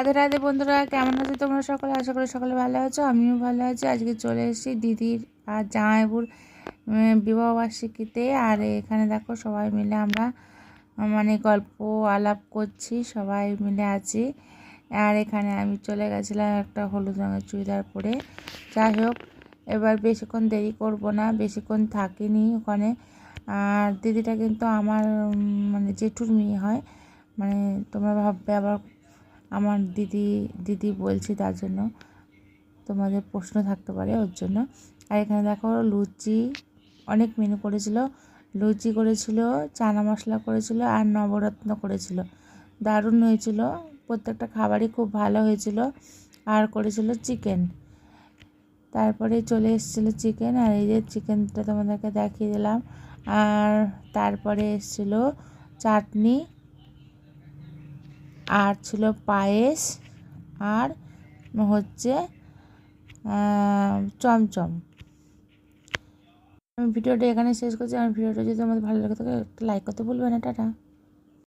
রাধে রাধে বন্ধুরা, কেমন আছো তোমরা সকলে? আশা করি সকলে ভালো আছো, আমিও ভালো আছি। আজকে চলে এসেছি দিদির আর জামাইবুর বিবাহবার্ষিকীতে আর এখানে দেখো সবাই মিলে আমরা মানে গল্প আলাপ করছি, সবাই মিলে আছি। আর এখানে আমি চলে গেছিলাম একটা হলুদ রঙের চুড়িদার পরে। যাই হোক, এবার বেশিক্ষণ দেরি করব না, বেশিক্ষণ থাকিনি ওখানে। আর দিদিটা কিন্তু আমার মানে জেঠুর মেয়ে হয়। মানে তোমরা ভাববে আবার আমার দিদি দিদি বলছি তার জন্য তোমাদের প্রশ্ন থাকতে পারে ওর জন্য। আর এখানে দেখো লুচি, অনেক মেনু করেছিল। লুচি করেছিল, চানা মশলা করেছিল আর নবরত্ন করেছিল। দারুণ হয়েছিল। প্রত্যেকটা খাবারই খুব ভালো হয়েছিল। আর করেছিল চিকেন তারপরে চলে এসেছিল চিকেন আর এই যে চিকেনটা তোমাদেরকে দেখিয়ে দিলাম। আর তারপরে এসেছিল চাটনি। আর ছিল পায়েস আর হচ্ছে চমচম। আমি ভিডিওটা এখানে শেষ করছি। আমার ভিডিওটা যদি আমাদের ভালো লাগে থাকে, একটা লাইক করতে ভুলবে না। টাটা।